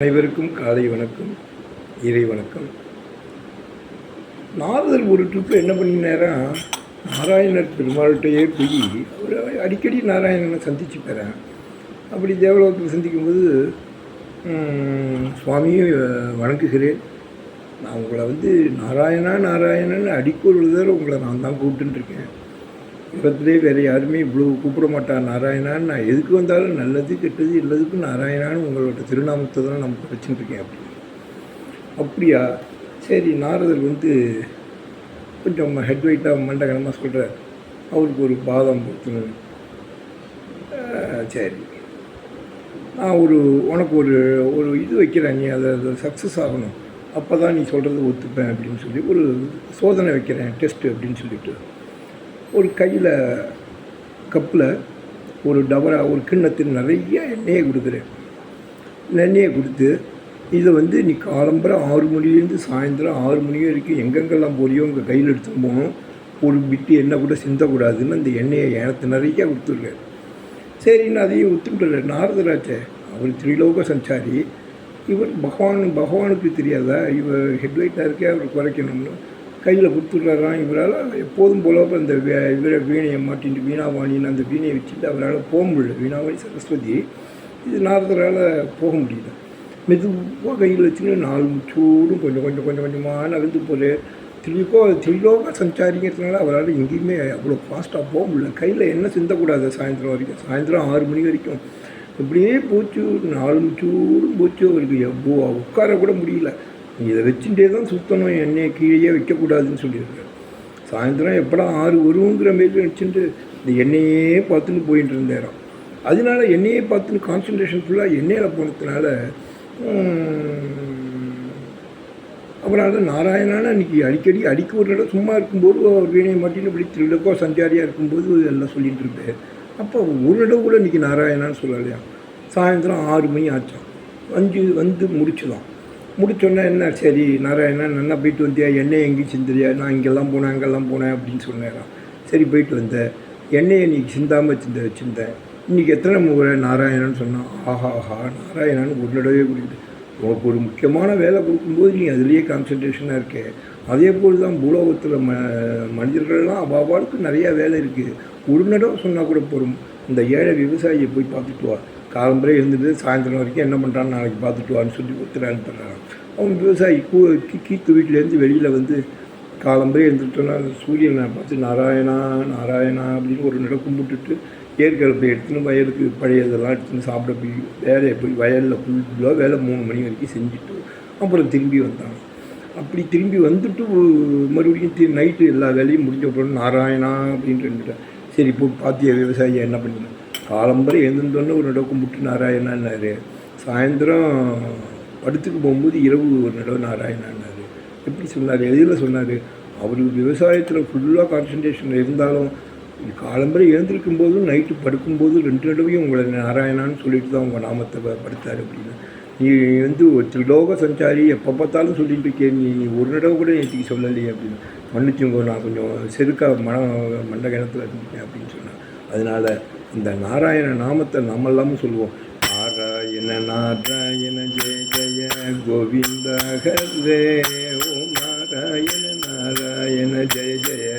அனைவருக்கும் காலை வணக்கம் இறை வணக்கம். நாரதர் ஒரு ட்ரிப்பு என்ன பண்ணினாரா நாராயணர் பெருமாள்கிட்டயே போய் அவர் அடிக்கடி நாராயணனை சந்தித்து போகிறேன் அப்படி தேவலோகத்தில் சந்திக்கும்போது சுவாமியும் வணங்குகிறேன். நான் உங்களை வந்து நாராயணா நாராயணன் அடிக்கொரு தடவை உங்களை நான் தான் கூப்பிட்டுருக்கேன் உலகத்திலே வேறு யாருமே இவ்வளோ கூப்பிட மாட்டார். நாராயணான்னு நான் எதுக்கு வந்தாலும் நல்லது கெட்டது எல்லாத்துக்கும் நாராயணான்னு உங்களோட திருநாமத்தை தான் நமக்கு வச்சுட்டு இருக்கேன் அப்படின்னு அப்படியா? சரி நாரதர் வந்து கொஞ்சம் ஹெட் வெயிட்டாக மண்டகனமாக சொல்கிறார் அவருக்கு ஒரு பாதம் கொடுத்துன்னு சரி. நான் ஒரு உனக்கு ஒரு ஒரு இது வைக்கிறேன் நீ அதை சக்ஸஸ் ஆகணும். அப்போ தான் நீ சொல்கிறத ஒத்துப்பேன் அப்படின்னு சொல்லி ஒரு சோதனை வைக்கிறேன் டெஸ்ட்டு அப்படின்னு சொல்லிட்டு. ஒரு கையில் கப்பில் ஒரு டபரா ஒரு கிண்ணத்தில் நிறைய எண்ணெயை கொடுக்குறேன். எண்ணெயை கொடுத்து இதை வந்து நீ காலம்பரம் ஆறு மணிலேருந்து சாயந்தரம் ஆறு மணி வரைக்கும் எங்கெங்கெல்லாம் போறியோ உங்கள் கையில் எடுத்துன்னு போகணும். ஒரு பிட்டு எண்ணெய் கூட சிந்தக்கூடாதுன்னு அந்த எண்ணெயை எனக்கு நிறைய கொடுத்துருக்கேன். சரின்னு அதையும் ஒத்துக்கிட்டு நாரதராச்சே அவர் திரிலோக சஞ்சாரி. இவர் பகவான் பகவானுக்கு தெரியாதா? இவர் ஹெட்லைட்டாக இருக்கே அவர் குறைக்கணும்னு கையில் கொடுத்துட்றாராம். இவரால் எப்போதும் போல அந்த வே- இவரை வீணையை மாட்டிட்டு வீணாவாணின்னு அந்த வீணையை வச்சுட்டு அவரால் போக முடியல. வீணாவாணி சரஸ்வதி. இது நாரதரால் போக முடியல. மெதுவாக கையில் வச்சுன்னு நாலு சூடும் கொஞ்சம் கொஞ்சம் கொஞ்சம் கொஞ்சமாக நகர்ந்து போகுது திரிலோக திரிலோக சஞ்சாரிங்கிறதுனால அவரால் எங்கேயுமே அவ்வளோ ஃபாஸ்ட்டாக போக முடியல. கையில் என்ன சிந்தக்கூடாது சாயந்தரம் வரைக்கும். சாயந்தரம் ஆறு மணி வரைக்கும். இப்படியே போச்சு. நாலு சூடும் போச்சு. அவருக்கு எவ்வளோ உட்கார கூட முடியல. இதை வச்சுட்டே தான் சுத்தணும் எண்ணெயை கீழேயே வைக்கக்கூடாதுன்னு சொல்லியிருக்காரு. சாயந்தரம் எப்படா ஆறு வருங்கிற மாரி வச்சுட்டு இந்த எண்ணெயே பார்த்துன்னு போயிட்டு இருந்தேராம். அதனால எண்ணெயே பார்த்துன்னு கான்சன்ட்ரேஷன் ஃபுல்லாக எண்ணெயில் போனதுனால அப்புறம் அவரால் நாராயணான அன்றைக்கி அடிக்கடி அடிக்க ஒரு இடம் சும்மா இருக்கும்போது அவர் வீணையை மாட்டின்னு இப்படி திருடக்கோ சஞ்சாரியாக இருக்கும்போது எல்லாம் சொல்லிகிட்டு இருப்பார். அப்போ ஒரு இடம் கூட இன்றைக்கி நாராயணான்னு சொல்லலையா சாயந்தரம் ஆறு மணி ஆச்சான் வந்து வந்து முடிச்சுதான். முடிச்சோன்னே என்ன சரி நாராயணன் நல்லா போயிட்டு வந்தியா? எண்ணெய் எங்கேயும் சிந்திரியா நான் இங்கெல்லாம் போனேன் அங்கெல்லாம் போனேன் அப்படின்னு சொன்னேன்? சரி போயிட்டு வந்தேன். எண்ணெயை நீ சிந்தாமல் சிந்த வச்சுருந்தேன். இன்றைக்கி எத்தனை முறை நாராயணன் சொன்னான் ஆஹா ஆஹா நாராயணன் ஒரு தடவை குடிக்குது உனக்கு ஒரு முக்கியமான வேலை கொடுக்கும்போது நீ அதுலேயே கான்சன்ட்ரேஷனாக இருக்கே. அதே போல் தான் பூலோகத்தில் ம மனிதர்கள்லாம் அவாவாளுக்கு நிறையா வேலை இருக்குது ஒரு தடவை சொன்னால் கூட போதும். இந்த ஏழை விவசாயியை போய் பார்த்துட்டு வா. காலம்பரை எழுந்துட்டு சாயந்தரம் வரைக்கும் என்ன பண்ணுறான்னு நாளைக்கு பார்த்துட்டு வான்னு சொல்லி ஒருத்தர் அனுப்புகிறாங்க அவன் விவசாயி கூ கீ- கீத்து வீட்டிலேருந்து வெளியில் வந்து காலம்பரை எழுந்துட்டோன்னா சூரியனை பார்த்து நாராயணா நாராயணா அப்படின்னு ஒரு நட கும்பிட்டுட்டு ஏற்கனவே எடுத்துன்னு வயலுக்கு பழையதெல்லாம் எடுத்துன்னு சாப்பிட போய் வேலையை போய் வயலில் ஃபுல்லாக வேலை மூணு மணி வரைக்கும் செஞ்சுட்டு அப்புறம் திரும்பி வந்தாங்க அப்படி திரும்பி வந்துட்டு மறுபடியும் நைட்டு எல்லா வேலையும் முடிஞ்ச அப்புறம் நாராயணா அப்படின்ட்டு சரி இப்போ பாத்திய விவசாயி என்ன பண்ணல காலம்பரை எழுந்தோன்னே ஒரு நடவு கும்பிட்டு நாராயணான்னாரு சாயந்தரம் படுத்துக்கு போகும்போது இரவு ஒரு நடவு நாராயணான்னாரு எப்படி சொன்னார்? எதில் சொன்னார்? அவருக்கு விவசாயத்தில் ஃபுல்லாக கான்சன்ட்ரேஷன் இருந்தாலும் காலம்பரை எழுந்திருக்கும் போதும் நைட்டு படுக்கும்போது ரெண்டு நடவையும் உங்களை நாராயணான்னு சொல்லிட்டு தான் உங்கள் நாமத்தை படுத்தார் அப்படின்னு. நீ வந்து ஒரு லோக சஞ்சாரி எப்போ பார்த்தாலும் சொல்லிட்டு இருக்கே நீ நீ ஒரு தடவை கூட நேற்றுக்கு சொல்லலையே அப்படின்னு. மன்னிச்சுங்க நான் கொஞ்சம் செருக்க மன மண்ட கிணத்துல இருந்துட்டேன் அப்படின்னு சொன்னேன். அதனால் இந்த நாராயண நாமத்தை நாமெல்லாமும் சொல்லுவோம். நாராயண நாராயண ஜெய ஜெய கோவிந்த ஹரே ஓம். நாராயண நாராயண ஜெய ஜெய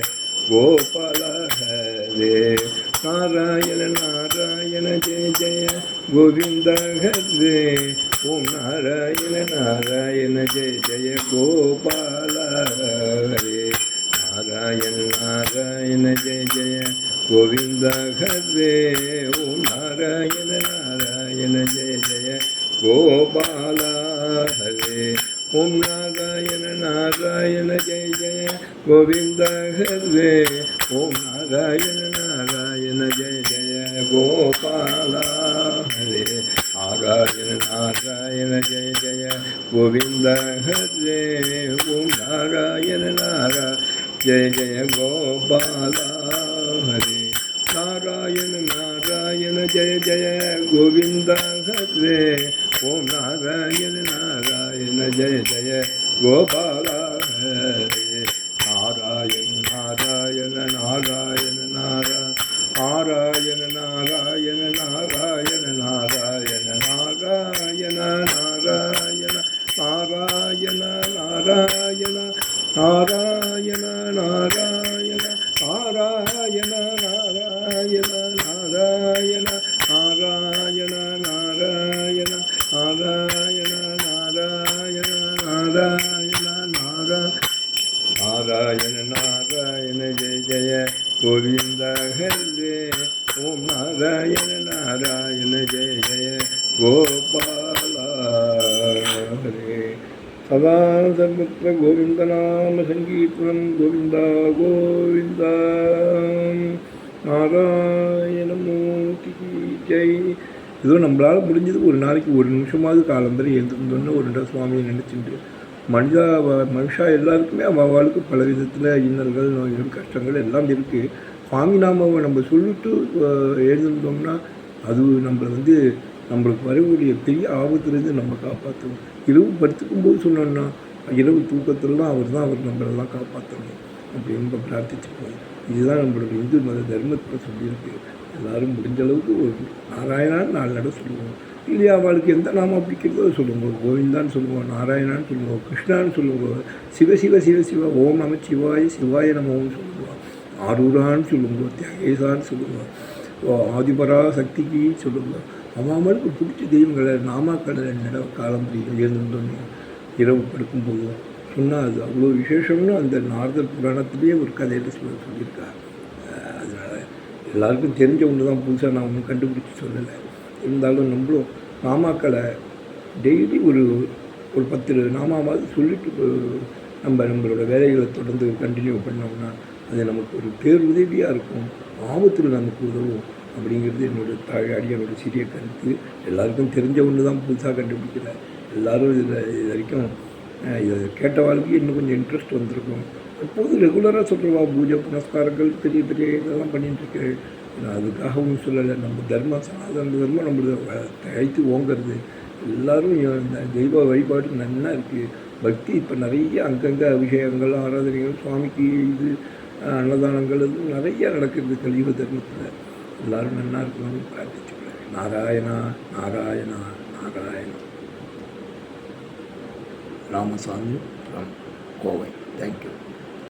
கோபால ஹரே. நாராயண நாராயண ஜெய ஜெய கோவிந்த ஹரே. ஓம் நாராயண நாராயண ஜெய ஜெய கோபால ஹரே நாராயண நாராயண ஜெய ஜெய கோவிந்த ஹரே ஓம் நாராயண நாராயண ஜெய ஜெய கோபால ஹரே ஓம் நாராயண நாராயண ஜெய ஜெய கோவிந்த ஹரே ஓம் நாராயண நாராயண ஜெய ஜெய கோபால ஹரே नारायण नारायण जय जय गोविन्द हरे ॐ नारायण नारायण जय जय गोपाला हरे नारायण नारायण जय जय गोविन्द हरे ॐ नारायण नारायण जय जय गोपाला हरे நாராயண நாராயண நாராயண நாராயண நாராயண நாராயண நாராயண நாராயண நாராயண நாராயண நாராயண நாரா நாராயண நாராயண ஜெய ஜெய கோவிந்த ஹரே ஓம் நாராயண நாராயண ஜெய ஜெய கோபா சதா சர்வத்திர கோவிந்த நாம சங்கீர்த்தனம் கோவிந்தா கோவிந்த. நாராயணமூர்த்தி ஜெய். ஏதோ நம்மளால் முடிஞ்சது ஒரு நாளைக்கு ஒரு நிமிஷமாவது காலம்பரை எழுந்திருந்தோன்னு ஒரு இடம் சுவாமியை நினச்சிட்டு மனிதா மனுஷா எல்லாருக்குமே அவளுக்கு பல விதத்தில் இன்னல்கள் நோய்கள் கஷ்டங்கள் எல்லாம் இருக்குது சுவாமி நாமாவை நம்ம சொல்லிட்டு எழுந்திருந்தோம்னா அது நம்மளை வந்து நம்மளுக்கு வரக்கூடிய பெரிய ஆபத்துலேருந்து நம்ம காப்பாற்றணும். இரவு படுத்துக்கும் போது சொன்னோம்னா இரவு தூக்கத்துலலாம் அவர் தான் அவர் நம்மளெல்லாம் காப்பாற்றணும் அப்படின்னு நம்ம பிரார்த்திச்சுப்போம். இதுதான் நம்மளுடைய இந்து மத தர்மத்தில் சொல்லியிருக்கு. எல்லோரும் முடிஞ்ச அளவுக்கு ஒரு நாராயணான்னு நாலு நட சொல்லுவோம். இல்லையா அவளுக்கு எந்த நாம பிடிக்கிறதோ அதை சொல்லுங்க கோவிந்தான்னு சொல்லுவோம் நாராயணான்னு சொல்லுவோம் கிருஷ்ணான்னு சொல்லுவோம். சிவ சிவ சிவ சிவ ஓம் நம சிவாய சிவாய நமோன்னு சொல்லுவோம். ஆரூரான்னு சொல்லுங்க தியாகேசான்னு சொல்லுவோம். ஆதிபரா சக்திக்கு சொல்லுங்க அவங்களுக்கு பிடிச்ச தெய்வங்களை நாமாக்களை நிலவு காலம் எழுந்திருந்தோன்னே இரவு படுக்கும்போது சொன்னால் அது அவ்வளோ விசேஷம்னு அந்த நாரதர் புராணத்திலேயே ஒரு கதையில் சொல்ல சொல்லியிருக்கார். அதனால் எல்லாருக்கும் தெரிஞ்ச ஒன்று தான் புதுசாக நான் ஒன்றும் கண்டுபிடிச்சி சொல்லலை. இருந்தாலும் நம்மளும் நாமாக்களை டெய்லி ஒரு ஒரு பத்து நாமாவது சொல்லிட்டு நம்ம நம்மளோட வேலைகளை தொடர்ந்து கண்டினியூ பண்ணோம்னா அது நமக்கு ஒரு பேருதவியாக இருக்கும். ஆபத்தில் நமக்கு உதவும். அப்படிங்கிறது என்னோட தாழ் அடியோட சிறிய கருத்து. எல்லாருக்கும் தெரிஞ்ச ஒன்று தான் புதுசாக கண்டுபிடிக்கல எல்லாரும் இதில் இது வரைக்கும் இதை கேட்ட வாழ்க்கை இன்னும் கொஞ்சம் இன்ட்ரெஸ்ட் வந்திருக்கும். எப்போதும் ரெகுலராக சொல்கிறவா பூஜை புனஸ்காரங்கள் பெரிய பெரிய இதெல்லாம் பண்ணிட்டு நான் அதுக்காகவும் சொல்லலை. நம்ம தர்மம் சனாதன தர்மம் நம்மளை தழைத்து ஓங்கிறது. எல்லோரும் இந்த தெய்வ வழிபாடு நல்லா இருக்குது பக்தி இப்போ நிறைய அங்கங்கே அபிஷேகங்கள் ஆராதனைகள் சுவாமிக்கு இது அன்னதானங்கள் இது நிறைய நடக்கிறது கலியுக தர்மத்தில். எல்லாரும் நல்லா இருக்கணும்னு பிரார்த்திச்சு நாராயணா நாராயணா நாராயணா. ராமசாமி ராம் கோவை. Thank you